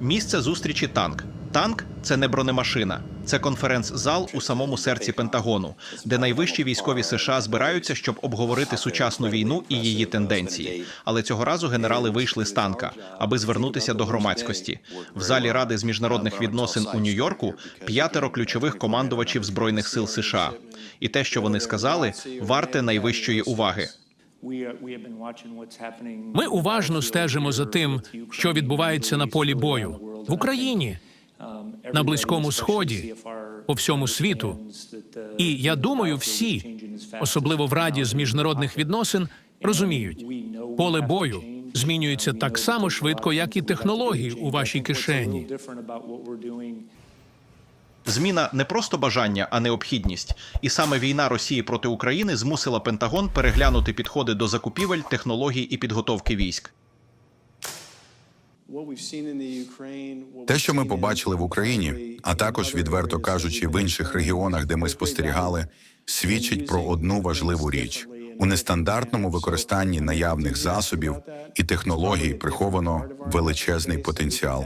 Місце зустрічі танк. Танк це не бронемашина, це конференц-зал у самому серці Пентагону, де найвищі військові США збираються, щоб обговорити сучасну війну і її тенденції. Але цього разу генерали вийшли з танка, аби звернутися до громадськості. В залі ради з міжнародних відносин у Нью-Йорку п'ятеро ключових командувачів збройних сил США. І те, що вони сказали, варте найвищої уваги. Ми уважно стежимо за тим, що відбувається на полі бою в Україні, на Близькому Сході, по всьому світу. І я думаю, всі, особливо в Раді з міжнародних відносин, розуміють, поле бою змінюється так само швидко, як і технології у вашій кишені. Зміна не просто бажання, а необхідність. І саме війна Росії проти України змусила Пентагон переглянути підходи до закупівель, технологій і підготовки військ. Те, що ми побачили в Україні, а також відверто кажучи, в інших регіонах, де ми спостерігали, свідчить про одну важливу річ: у нестандартному використанні наявних засобів і технологій приховано величезний потенціал.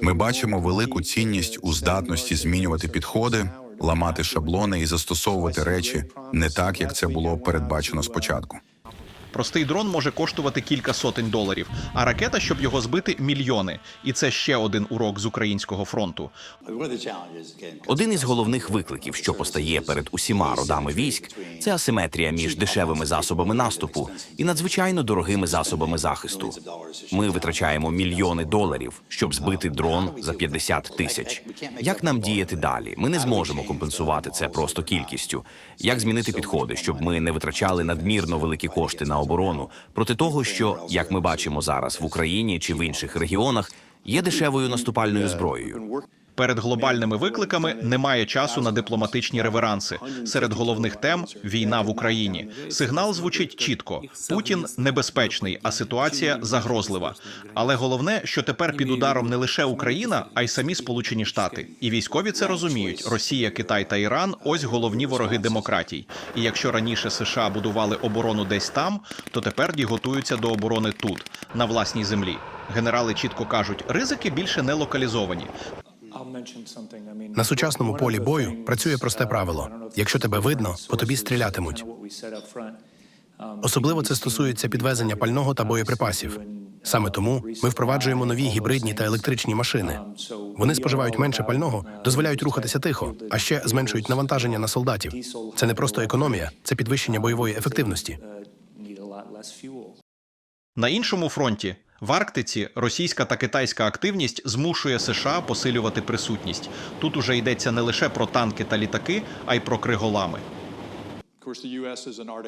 Ми бачимо велику цінність у здатності змінювати підходи, ламати шаблони і застосовувати речі не так, як це було передбачено спочатку. Простий дрон може коштувати кілька сотень доларів, а ракета, щоб його збити, мільйони. І це ще один урок з українського фронту. Один із головних викликів, що постає перед усіма родами військ, це асиметрія між дешевими засобами наступу і надзвичайно дорогими засобами захисту. Ми витрачаємо мільйони доларів, щоб збити дрон за 50 тисяч. Як нам діяти далі? Ми не зможемо компенсувати це просто кількістю. Як змінити підходи, щоб ми не витрачали надмірно великі кошти на оборону проти того, що як ми бачимо зараз в Україні чи в інших регіонах, є дешевою наступальною зброєю. Перед глобальними викликами немає часу на дипломатичні реверанси. Серед головних тем війна в Україні. Сигнал звучить чітко: Путін небезпечний, а ситуація загрозлива. Але головне, що тепер під ударом не лише Україна, а й самі Сполучені Штати. І військові це розуміють: Росія, Китай та Іран ось головні вороги демократій. І якщо раніше США будували оборону десь там, то тепер ті готуються до оборони тут, на власній землі. Генерали чітко кажуть, ризики більше не локалізовані. На сучасному полі бою працює просте правило: якщо тебе видно, по тобі стрілятимуть. Особливо це стосується підвезення пального та боєприпасів. Саме тому ми впроваджуємо нові гібридні та електричні машини. Вони споживають менше пального, дозволяють рухатися тихо, а ще зменшують навантаження на солдатів. Це не просто економія, це підвищення бойової ефективності. На іншому фронті в Арктиці російська та китайська активність змушує США посилювати присутність. Тут уже йдеться не лише про танки та літаки, а й про криголами.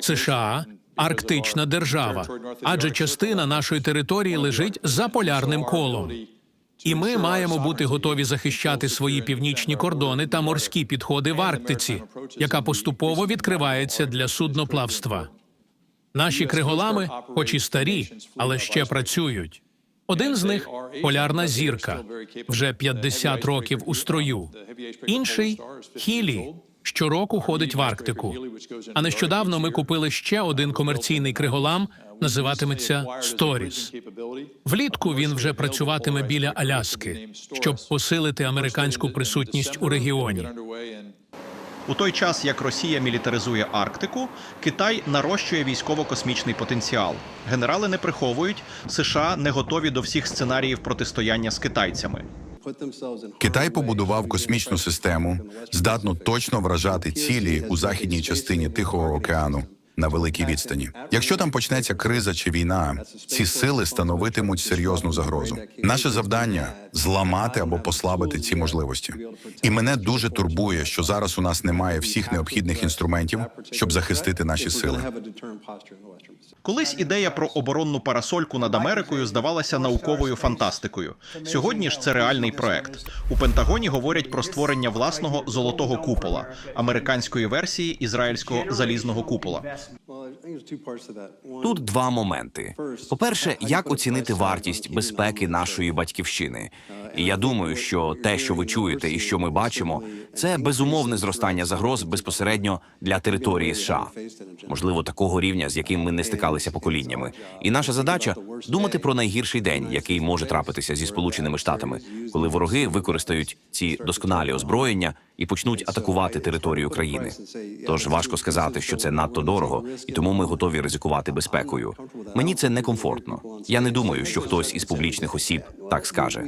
США арктична держава, адже частина нашої території лежить за полярним колом. І ми маємо бути готові захищати свої північні кордони та морські підходи в Арктиці, яка поступово відкривається для судноплавства. Наші криголами, хоч і старі, але ще працюють. Один з них полярна зірка, вже 50 років у строю. Інший хілі. Щороку ходить в Арктику. А нещодавно ми купили ще один комерційний криголам, називатиметься Сторіс. Влітку він вже працюватиме біля Аляски, щоб посилити американську присутність у регіоні. У той час, як Росія мілітаризує Арктику, Китай нарощує військово-космічний потенціал. Генерали не приховують, США не готові до всіх сценаріїв протистояння з китайцями. Китай побудував космічну систему, здатну точно вражати цілі у західній частині Тихого океану на великій відстані. Якщо там почнеться криза чи війна, ці сили становитимуть серйозну загрозу. Наше завдання зламати або послабити ці можливості. І мене дуже турбує, що зараз у нас немає всіх необхідних інструментів, щоб захистити наші сили. Колись ідея про оборонну парасольку над Америкою здавалася науковою фантастикою. Сьогодні ж це реальний проект. У Пентагоні говорять про створення власного золотого купола, американської версії ізраїльського залізного купола. Тут два моменти: по-перше, як оцінити вартість безпеки нашої батьківщини. І я думаю, що те, що ви чуєте і що ми бачимо, це безумовне зростання загроз безпосередньо для території США. Можливо, такого рівня, з яким ми не стикалися поколіннями. І наша задача думати про найгірший день, який може трапитися зі сполученими штатами, коли вороги використають ці досконалі озброєння і почнуть атакувати територію країни. Тож важко сказати, що це надто дорого, і тому ми готові ризикувати безпекою. Мені це некомфортно. Я не думаю, що хтось із публічних осіб так скаже.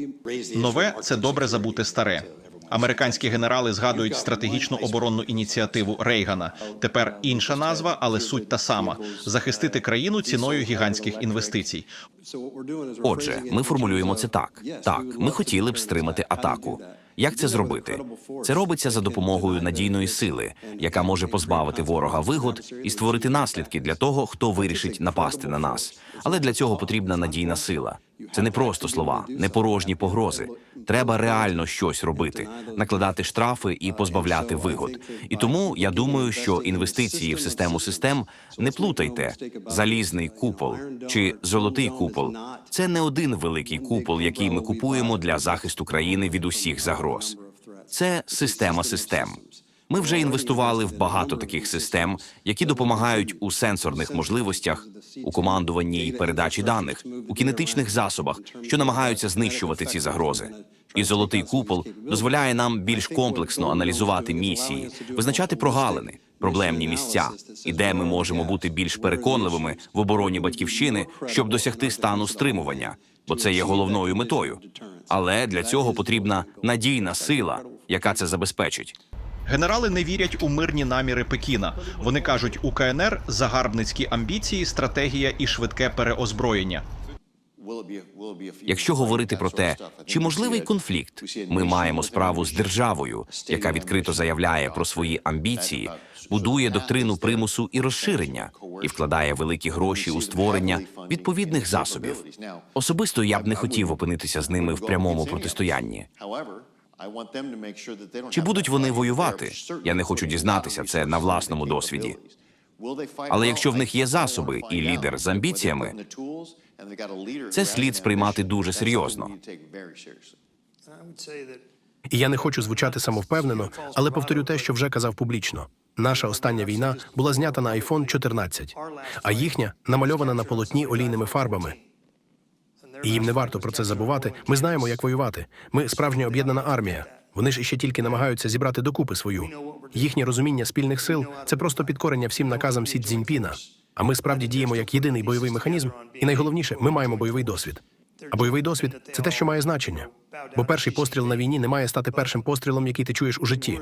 Нове це добре забути старе. Американські генерали згадують стратегічну оборонну ініціативу Рейгана. Тепер інша назва, але суть та сама: захистити країну ціною гігантських інвестицій. Отже, ми формулюємо це так: так, ми хотіли б стримати атаку. Як це зробити? Це робиться за допомогою надійної сили, яка може позбавити ворога вигод і створити наслідки для того, хто вирішить напасти на нас. Але для цього потрібна надійна сила. Це не просто слова, не порожні погрози. Треба реально щось робити, накладати штрафи і позбавляти вигод. І тому я думаю, що інвестиції в систему систем не плутайте залізний купол чи золотий купол. Це не один великий купол, який ми купуємо для захисту країни від усіх загроз. Це система систем. Ми вже інвестували в багато таких систем, які допомагають у сенсорних можливостях, у командуванні і передачі даних, у кінетичних засобах, що намагаються знищувати ці загрози. І золотий купол дозволяє нам більш комплексно аналізувати місії, визначати прогалини, проблемні місця, і де ми можемо бути більш переконливими в обороні батьківщини, щоб досягти стану стримування, бо це є головною метою. Але для цього потрібна надійна сила, яка це забезпечить. Генерали не вірять у мирні наміри Пекіна. Вони кажуть, у КНР загарбницькі амбіції, стратегія і швидке переозброєння. Якщо говорити про те, чи можливий конфлікт, ми маємо справу з державою, яка відкрито заявляє про свої амбіції, будує доктрину примусу і розширення і вкладає великі гроші у створення відповідних засобів. Особисто я б не хотів опинитися з ними в прямому протистоянні. Чи будуть вони воювати? Я не хочу дізнатися це на власному досвіді. Але якщо в них є засоби і лідер з амбіціями, це слід сприймати дуже серйозно. І я не хочу звучати самовпевнено, але повторю те, що вже казав публічно. Наша остання війна була знята на iPhone 14, а їхня намальована на полотні олійними фарбами. І їм не варто про це забувати. Ми знаємо, як воювати. Ми справжня об'єднана армія. Вони ж іще тільки намагаються зібрати докупи свою. Їхнє розуміння спільних сил це просто підкорення всім наказам Сі Цзіньпіна. А ми справді діємо як єдиний бойовий механізм. І найголовніше, ми маємо бойовий досвід. А бойовий досвід це те, що має значення. Бо перший постріл на війні не має стати першим пострілом, який ти чуєш у житті.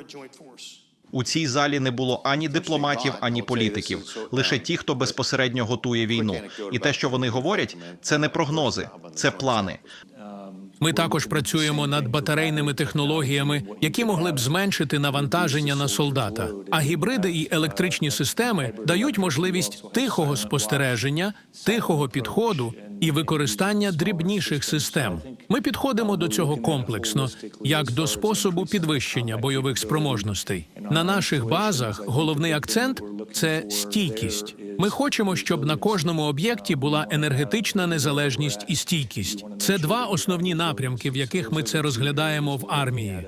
У цій залі не було ані дипломатів, ані політиків, лише ті, хто безпосередньо готує війну. І те, що вони говорять, це не прогнози, це плани. Ми також працюємо над батарейними технологіями, які могли б зменшити навантаження на солдата. А гібриди і електричні системи дають можливість тихого спостереження, тихого підходу і використання дрібніших систем. Ми підходимо до цього комплексно, як до способу підвищення бойових спроможностей. На наших базах головний акцент це стійкість. Ми хочемо, щоб на кожному об'єкті була енергетична незалежність і стійкість. Це два основні напрямки, в яких ми це розглядаємо в армії.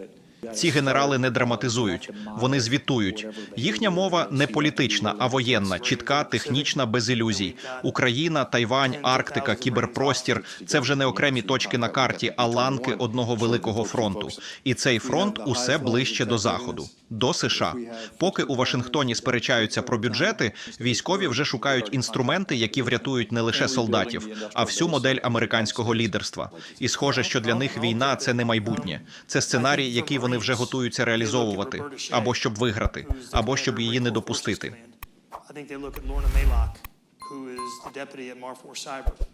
Ці генерали не драматизують, вони звітують. Їхня мова не політична, а воєнна, чітка, технічна, без ілюзій. Україна, Тайвань, Арктика, кіберпростір це вже не окремі точки на карті, а ланки одного великого фронту. І цей фронт усе ближче до заходу, до США. Поки у Вашингтоні сперечаються про бюджети, військові вже шукають інструменти, які врятують не лише солдатів, а всю модель американського лідерства. І схоже, що для них війна це не майбутнє, це сценарій, який вони вже готуються реалізовувати, або щоб виграти, або щоб її не допустити. I think who is the deputy at Mar 4 Cyber.